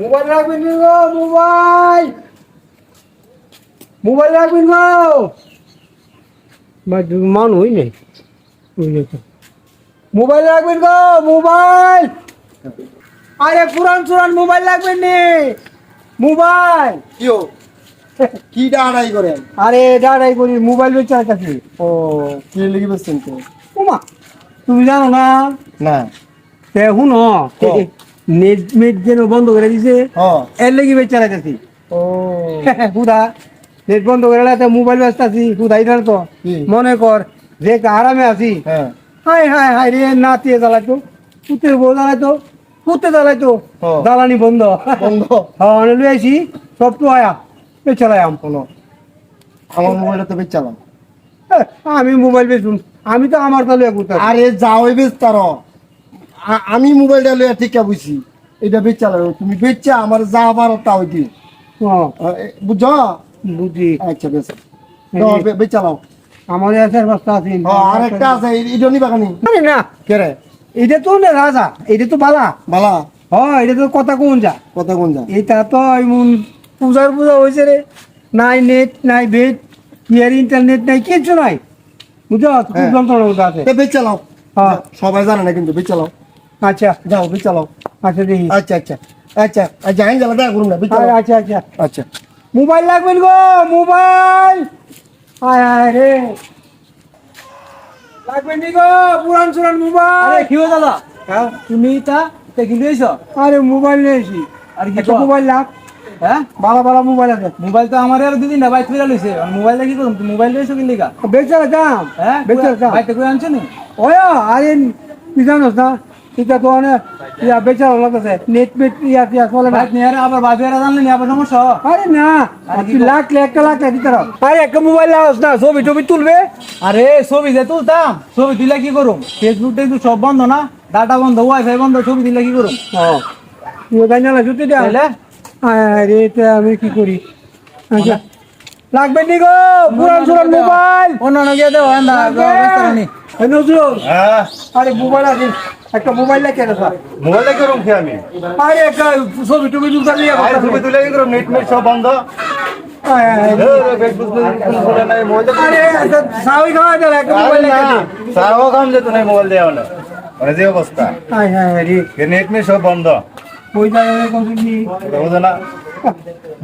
Mobile রাখবেন গো mobile. Mobile রাখবেন গো। মান হই নাই। মোবাইল রাখবেন গো মোবাইল। আরে পুরান চুরান মোবাইল রাখবেন নি। মোবাইল। কিও কি ডাড়াই করেন আরে দাঁড়াই করি মোবাইল বেচে আছে ও কি লিখে বসছেন তো? ওমা তুমি জানো না? না। তে শুনো কও। নেট মেট যেন বন্ধ করে দিছে এর লেগে বেচে ও। হুদা নেট বন্ধ করে রাখতে মোবাইল ব্যস্ত আছি হুদাই জানো তো মনে কর যে আরামে আছি। হ্যাঁ। হাই হাই হাই রে নাতিয়ে জ্বালাইতো। পুতের বউ জ্বালাইতো পুতে জ্বালাইতো। জ্বালানি বন্ধ। বন্ধ। হ্যাঁ লুই আইছি সব তো আয়া এ আম। শোনো আমার মোবাইলটা তো বেচালাম হ্যাঁ, আমি মোবাইল বেচুন আমি তো আমার তালে করতে আরে যাও বেচ তার আমি মোবাইলটা লইয়া ঠিক বুঝছি। এটা বেচালাম তুমি বেচা আমার যা পারো তাও দি বুঝছ? বুঝি। আচ্ছা বেশ। এই- বেচালাও আমার এসের বস্তা আছে। আর একটা আছে। এটা নিবা কানি না। কে রে? এটা তো না রাজা। এটা তো বালা। বালা? হ্যাঁ এটা তো কথা কোন যা। কত কোন যা? এটা তো এমন পূজার পূজা হয়েছে রে। নাই নেট নাই বেট ইয়ার ইন্টারনেট নাই কিচ্ছু নাই। বুঝছ? খুব হ্যাঁ। যন্ত্রণার মধ্যে আছে। বেচালাও হ্যাঁ। সবাই জানে না কিন্তু বেচালাও আচ্ছা যাও বেচালাও আচ্ছা দেখি। আচ্ছা আচ্ছা আচ্ছা আচ্ছা আইন জ্বালা দেখা করুন না আরে, আচ্ছা আচ্ছা আচ্ছা। মোবাইল লাগবেন গো মোবাইল! আয় আয় রে। লাগবেন গো পুরান সুরান মোবাইল। আরে কি হয়ে দাদা? হ্যাঁ? তুমি তা তে কি লইছ? আরে মোবাইল নিয়েছি আর কি মোবাইল লাগ। হ্যাঁ? ভালো ভালো মোবাইল আছে। মোবাইল তো আমার আর দুদিন না বাইক ফিরা লইছে। মোবাইল দেখি করুম তুমি মোবাইল লইছো কি লিগা বেচার দাম। হ্যাঁ? বেচার দাম। বাইক কই আনছ নি? ওয়া আরে কি জানোস না? এটা তো অনেক ইয়া বেচার লাগতেছে। নেট মেট ইয়া টিয়া চলে না। বাইক নিয়ে আর আবার বাপে আর জানলে নি আবার সমস্যা আরে না কও? লাখ লাখ লাখ লাখ দিতে আরে একটা মোবাইল লাগাস না ছবি টবি তুলবে? আরে ছবি যে তুলতাম ছবি তুলে কি করুম? ফেসবুক টেসবুক সব বন্ধ না ডাটা বন্ধ ওয়াইফাই বন্ধ ছবি তুলে কি করুম? ও। তুই জানি না জুতি দে তাইলে? আরে এটা আমি কি করি? আচ্ছা। লাগবে নি গো পুরান সুরান মোবাইল অন্য অন্য গিয়ে দেবো আন্দা নি হ্যাঁ। আরে মোবাইল আছে। একটা মোবাইল লাগে না স্যার? মোবাইল দেখে রুম খেয়ে আমি? আরে একটা ছবি টবি তুলতে নিয়ে আরে ছবি তুলে কি করো নেট নেট সব বন্ধ। লাগে যে অবস্থা। নেট নেট সব বন্ধ।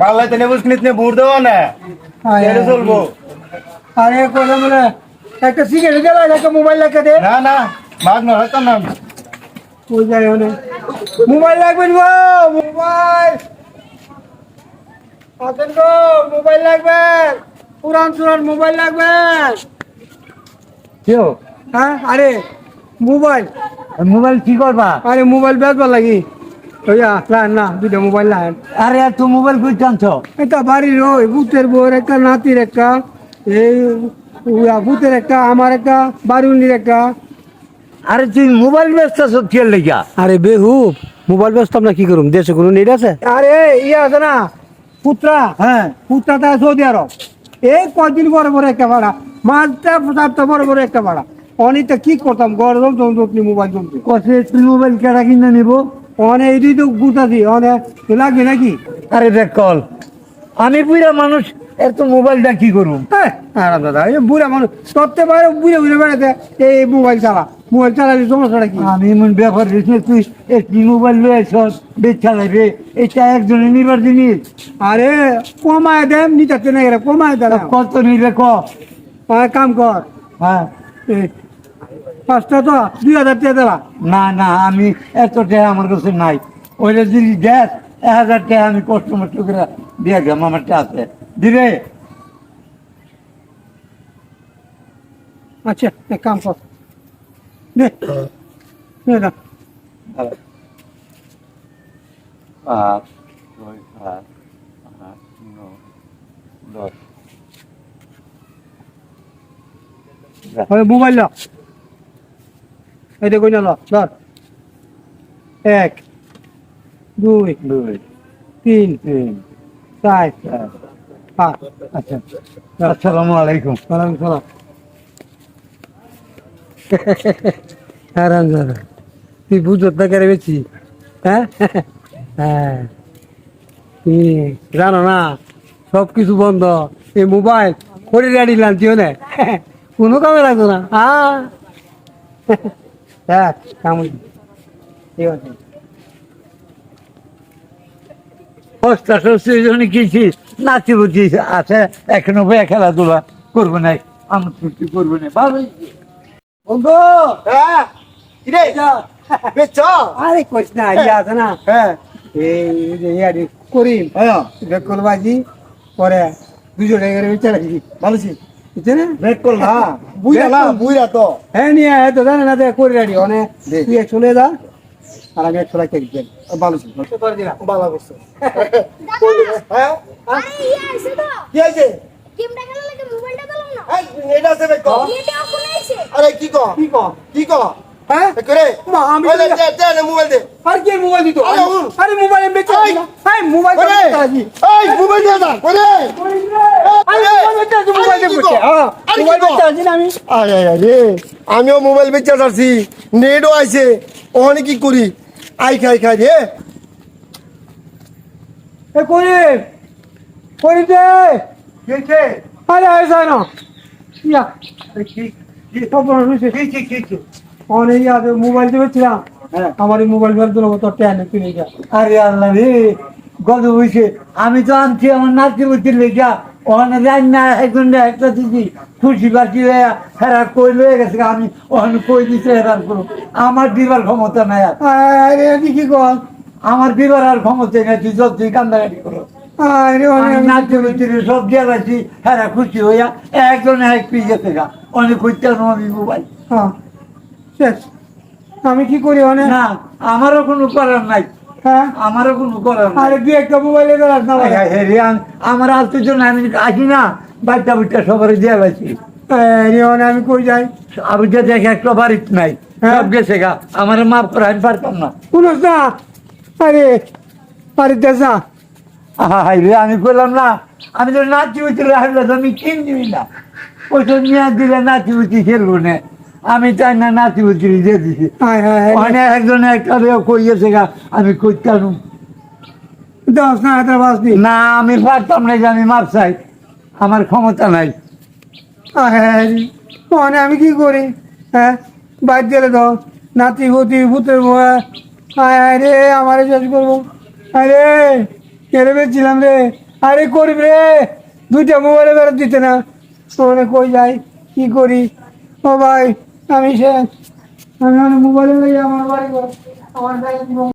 বাংলায় তেনে বুঝ নিতে বুড় দেওয়া না? চলবো? আরে কথা বলে একটা সিগারেট গেল একটা মোবাইল লাগে দে। না না মাগ না হয়তো না। ওই জায়গায় না। মোবাইল লাগবে গো মোবাইল। আসেন গো মোবাইল লাগবে পুরান সুরান মোবাইল লাগবে কেউ হ্যাঁ আরে মোবাইল। মোবাইল কি করবা? আরে মোবাইল বেচবার লাগি। ওইয়া লান না দুটো মোবাইল লান। আরে আর তুই মোবাইল কই একটা বাড়ির ওই ভূতের বউর একটা নাতির একটা এই ভূতের একটা আমার একটা বারুনির একটা। আরে তুই মোবাইল ব্যস্ত কে লেগা আরে বেহুব মোবাইল ব্যস্ত আমরা কি করুম? দেশে কোনো নেট আছে? আরে ইয়ে আছে না পুত্রা। হ্যাঁ। পুত্রাটা সৌদি আরব। এই কদিন পরে পরে একটা ভাড়া মাসটা সপ্তাহ পরে পরে একটা ভাড়া। অনেকটা কি করতাম? গরম জমজমনি মোবাইল জমতে কসে তুই মোবাইল কেডা কিনে নিব? অনেক এটি তো গুতা দি অনেক লাগবে নাকি? আরে দেখ কল। আমি বুড়া মানুষ এত মোবাইলটা কি করুম? হ্যাঁ দাদা এই বুড়া মানুষ করতে পারে বুড়ে বুড়ে বেড়াতে এই মোবাইল চালা। মোবাইল চালালে সমস্যাটা কি? আমি এমন ব্যাপার তুই একটি মোবাইল লয়ে সব বেচ চালাইবে এটা একজনে নিবার জিনিস। আরে কমায় দেন নিতে না এরা কমায় দেন। কত নিবে ক? কাম কর। হ্যাঁ। পাঁচটা তো দুই হাজার টাকা দেবা। না না আমি এত টাকা আমার কাছে নাই। ওইটা যদি গ্যাস এক হাজার টাকা আমি কষ্ট মষ্ট করে দিয়ে গেলাম আমার আছে। দিবে আচ্ছা এক কাম কর। নে। নে না। পাঁচ ছয় সাত আট নয় দশ। মোবাইল ল। এটা কই না ল ধর। এক দুই দুই তিন তিন। চার। পাঁচ। আচ্ছা। আসসালামু আলাইকুম। ওয়ালাইকুম সালাম। দাদা তুই বুঝত না কেন বেছি হ্যাঁ? হ্যাঁ। জানো না সব কিছু বন্ধ। এই মোবাইল করে গাড়ি লানছিও না কোনো কামে লাগতো না। হ্যাঁ হ্যাঁ আছে। নাচি বুঝি আছে, এখনও খেলাধুলা করব না আমি করব না ভালো বন্ধু! হ্যাঁ? কিরে? বেচ আরে কইস না ইয়ে আছে না। হ্যাঁ। এই যে ইয়ারি করিম। হ্যাঁ। বেকল বাজি পরে দুজনে করে বিচার রাখি ভালো ছি বুঝছে না কর না বুইরা না বুইরা তো। হ্যাঁ নিয়ে আয় তো জানে না করে রাখি অনেক দে। তুই চলে যা আর আমি চলাই খেয়ে দিচ্ছি ভালো ছি করে দিলাম। ভালো করছ হ্যাঁ? আরে আছে তো। কি আছে গেমটা খেলা লাগে মোবাইলটা দিলাম না। এই, এটা আছে বেক এটা এখন আইছে আরে কি কর কি কর কি কর হ্যাঁ? করে? মা, আমি ওই দে, তো- দে দে না মোবাইল দে। আর কি মোবাইল দিত? আরে, হুন। আরে মোবাইল বেচে এই। আরে মোবাইল করে বেচে এই মোবাইল দে না করে। আরে মোবাইল বেচে আছে মোবাইল আরে, কি বেচে কর? হ্যাঁ কি মোবাইল আছি আমি? আরে আরে আমিও মোবাইল বেচে যাচ্ছি নেটও আইছে। ওখানে কি করি? আই খাই খাই রে। এ করি করি দে। কে আরে আয় যায় না। ইয়া। খবর হয়েছে অনেক মোবাইল হ্যাঁ। আমার এই মোবাইল বের দিল তোর টেনে কিনে যা আরে আল্লাহ রে গত হয়েছে আমি তো আনছি আমার নাচি বুঝি লেগা ওখানে রান্না একজন একটা দিদি খুশি বাসি হয়ে হেরা কই লয়ে গেছে আমি ওখানে কই দিছে হেরার করো আমার দিবার ক্ষমতা নাই আর। কি কর? আমার দিবার আর ক্ষমতা নাই তুই যত তুই কান্দাকাটি করো। সব দিয়ে রাখছি হেরা খুশি হইয়া একজন এক গেছে গা। অনেক করতে আমি মোবাইল। হ্যাঁ। শেষ। আমি কি করি অনেক না আমারও কোনো করার নাই। হ্যাঁ? আমারও কোনো করার আরে একটা মোবাইলে বেড়াস না হায় রে, আম- আমার জন্য আমি আসি না। বাচ্চা বুচ্চা সবার দিয়ে গেছি। আরে অনেক আমি কই যাই? আমি যে দেখে একটা বাড়িত নাই। হ্যাঁ? সব গেছে গা। আমার মাফ করে আমি পারতাম না। শুনোস না? আরে আরে দেশা আহা, হায় রে আমি করলাম না আমি তো নাচি উঠি রাখলে তো আমি কিন দিবি না। ওই তো নিয়ে দিলে নাচি উঠি খেলব না। আমি চাই না নাচি উঠি দিয়ে দিছি। হায় হায় হায়। ওখানে একজন একটা কইয়েছে গা আমি করতাম দশ না হাতে বাসনি না আমি পারতাম না যে আমি মাপ চাই। আমার ক্ষমতা নাই। মানে আমি কি করি? হ্যাঁ? বাইর গেলে তো। নাতি ভূতি ভূতের ভয় আয় আয় রে আমারে শেষ করব। আরে কেড়ে বেছিলাম রে। আরে করিব রে। দুইটা মোবাইলে বেরোত দিতে না। মানে কই যাই, কি করি? ও ভাই, আমি সে আমি মোবাইলে আমার বাড়ি আমার